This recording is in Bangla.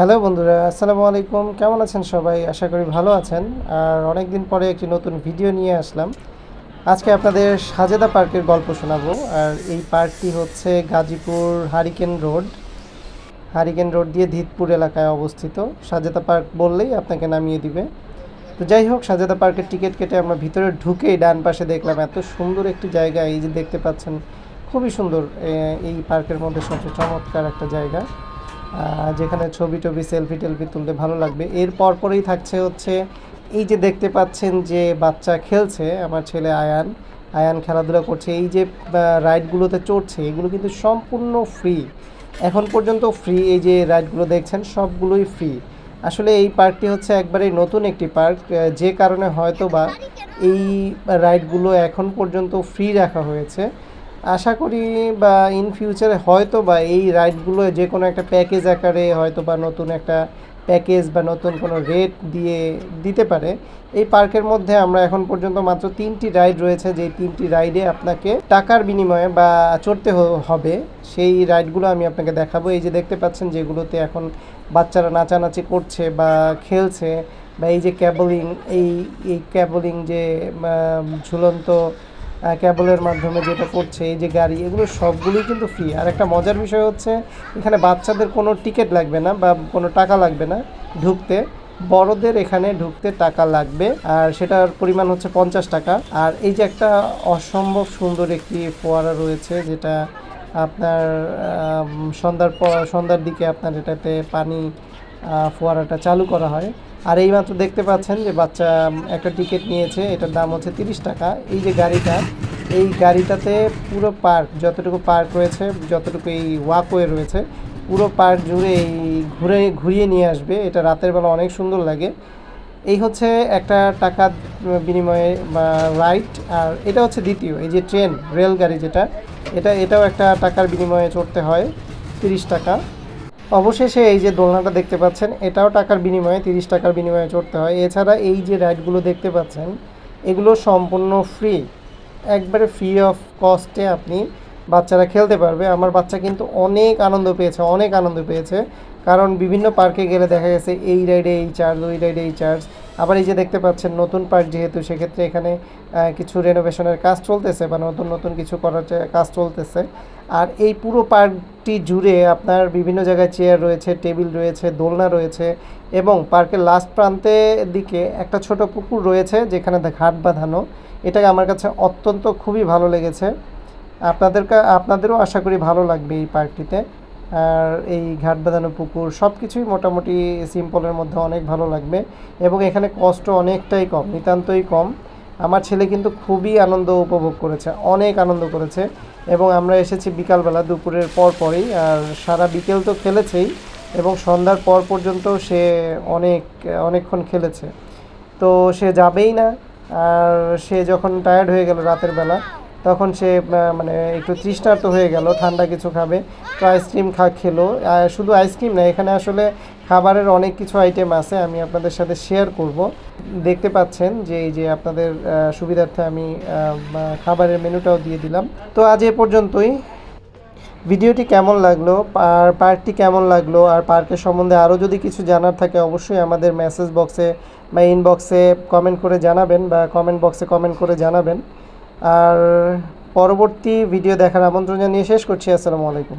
হ্যালো বন্ধুরা, আসসালামু আলাইকুম। কেমন আছেন সবাই? আশা করি ভালো আছেন। আর অনেক দিন পরে একটি নতুন ভিডিও নিয়ে আসলাম। আজকে আপনাদের সাজেদা পার্কের গল্প শোনাবো। আর এই পার্কটি হচ্ছে Gazipur hurricane road. Hurricane road দিয়ে ধিতপুর এলাকায় অবস্থিত। সাজেদা পার্ক বললেই আপনাকে নামিয়ে দিবে। তো যাই হোক, সাজেদা পার্কের টিকিট কেটে আমরা ভিতরে ঢুকেই ডান পাশে দেখলাম এত সুন্দর একটি জায়গা। এই যে দেখতে পাচ্ছেন, খুবই সুন্দর এই পার্কের মধ্যে সবচেয়ে চমৎকার একটা জায়গা। যেখানে ছবি টবি সেলফি টেলফি তুলতে ভালো লাগবে। এর পরপরই থাকছে হচ্ছে, এই যে দেখতে পাচ্ছেন যে বাচ্চা খেলছে, আমার ছেলে আয়ান। আয়ান খেলাধুলা করছে, এই যে রাইডগুলোতে চড়ছে, এগুলো কিন্তু সম্পূর্ণ ফ্রি এখন পর্যন্ত ফ্রি এই যে রাইডগুলো দেখছেন, সবগুলোই ফ্রি আসলে এই পার্কটি হচ্ছে একবারেই নতুন একটি পার্ক যে কারণে হয়তো বা এই রাইডগুলো এখন পর্যন্ত ফ্রি রাখা হয়েছে। আশা করি বা ইন ফিউচারে হয়তো বা এই রাইডগুলো যে কোনো একটা প্যাকেজ আকারে হয়তো বা নতুন একটা প্যাকেজ বা নতুন কোনো রেট দিয়ে দিতে পারে। এই পার্কের মধ্যে আমরা এখন পর্যন্ত মাত্র তিনটি রাইড রয়েছে যে তিনটি রাইডে আপনাকে টাকার বিনিময়ে বা চড়তে হবে। সেই রাইডগুলো আমি আপনাকে দেখাবো। এই যে দেখতে পাচ্ছেন, যেগুলোতে এখন বাচ্চারা নাচানাচি করছে বা খেলছে, বা এই যে ক্যাবলিং এই এই ক্যাবলিং যে ঝুলন্ত ক্যাবলের মাধ্যমে যেটা করছে, এই যে গাড়ি, এগুলো সবগুলোই কিন্তু ফ্রি আর একটা মজার বিষয় হচ্ছে, এখানে বাচ্চাদের কোনো টিকিট লাগবে না বা কোনো টাকা লাগবে না ঢুকতে। বড়দের এখানে ঢুকতে টাকা লাগবে, আর সেটার পরিমাণ হচ্ছে পঞ্চাশ টাকা। আর এই যে একটা অসম্ভব সুন্দর একটি ফোয়ারা রয়েছে, যেটা আপনার সন্ধ্যার পর, সন্ধ্যার দিকে আপনার এটাতে পানি ফোয়ারাটা চালু করা হয়। আর এইমাত্র দেখতে পাচ্ছেন যে বাচ্চা একটা টিকিট নিয়েছে, এটার দাম হচ্ছে তিরিশ টাকা। এই যে গাড়িটা, এই গাড়িটাতে পুরো পার্ক যতটুকু পার্ক রয়েছে, যতটুকু এই ওয়াকওয়ে রয়েছে, পুরো পার্ক জুড়ে এই ঘুরে, ঘুরিয়ে নিয়ে আসবে। এটা রাতের বেলা অনেক সুন্দর লাগে। এই হচ্ছে একটা টাকার বিনিময়ে, বা রাইট আর এটা হচ্ছে দ্বিতীয়, এই যে ট্রেন রেলগাড়ি যেটা, এটা, এটাও একটা টাকার বিনিময়ে চড়তে হয়, তিরিশ টাকা। অবশেষে এই যে দোলনাটা দেখতে পাচ্ছেন, এটাও টাকার বিনিময়ে, তিরিশ টাকার বিনিময়ে চড়তে হয়। এছাড়া এই যে রাইডগুলো দেখতে পাচ্ছেন, এগুলো সম্পূর্ণ ফ্রি একবারে ফ্রি অফ কস্টে আপনি বাচ্চারা খেলতে পারবে। আমার বাচ্চা কিন্তু অনেক আনন্দ পেয়েছে, অনেক আনন্দ পেয়েছে। কারণ বিভিন্ন পার্কে গেলে দেখা গেছে এই রাইডে এই চার্জ ওই রাইডে এই চার্জ আবার এই যে দেখতে পাচ্ছেন, নতুন পার্ক যেহেতু, সেক্ষেত্রে এখানে কিছু রেনোভেশনের কাজ চলতেছে বা নতুন নতুন কিছু করার কাজ চলতেছে। আর এই পুরো পার্কটি জুড়ে আপনার বিভিন্ন জায়গায় চেয়ার রয়েছে টেবিল রয়েছে, দোলনা রয়েছে এবং পার্কের লাস্ট প্রান্তে দিকে একটা ছোট পুকুর রয়েছে, যেখানে ঘাট বাঁধানো। এটা আমার কাছে অত্যন্ত খুবই ভালো লেগেছে। আপনাদের আপনাদেরও আশা করি ভালো লাগবে এই পার্কটিতে। আর এই ঘাট বাঁধানো পুকুর সব কিছুই মোটামুটি সিম্পলের মধ্যে অনেক ভালো লাগবে। এবং এখানে কষ্ট অনেকটাই কম, নিতান্তই কম। আমার ছেলে কিন্তু খুবই আনন্দ উপভোগ করেছে, অনেক আনন্দ করেছে। এবং আমরা এসেছি বিকালবেলা দুপুরের পর পরই, আর সারা বিকেল তো খেলেছেই, এবং সন্ধ্যার পর পর্যন্ত সে অনেক, অনেকক্ষণ খেলেছে। তো সে যাবেই না, আর সে যখন টায়ার্ড হয়ে গেল রাতের বেলা তখন সে মানে একটু তৃষ্ণার্ত হয়ে গেল, ঠান্ডা কিছু খাবে। তো আইসক্রিম খা, খেলো। শুধু আইসক্রিম না, এখানে আসলে খাবারের অনেক কিছু আইটেম আছে, আমি আপনাদের সাথে শেয়ার করব। দেখতে পাচ্ছেন যে, এই যে আপনাদের সুবিধার্থে আমি খাবারের মেনুটাও দিয়ে দিলাম। তো আজ এ পর্যন্তই। ভিডিওটি কেমন লাগল? আর পার্কটি কেমন লাগল? আর পার্কের সম্বন্ধে আরও যদি কিছু জানার থাকে, অবশ্যই আমাদের মেসেজ বক্সে বা ইনবক্সে কমেন্ট করে জানাবেন, বা কমেন্ট বক্সে কমেন্ট করে জানাবেন। আর পরবর্তী ভিডিও দেখার আমন্ত্রণ জানিয়ে শেষ করছি। আসসালামু আলাইকুম।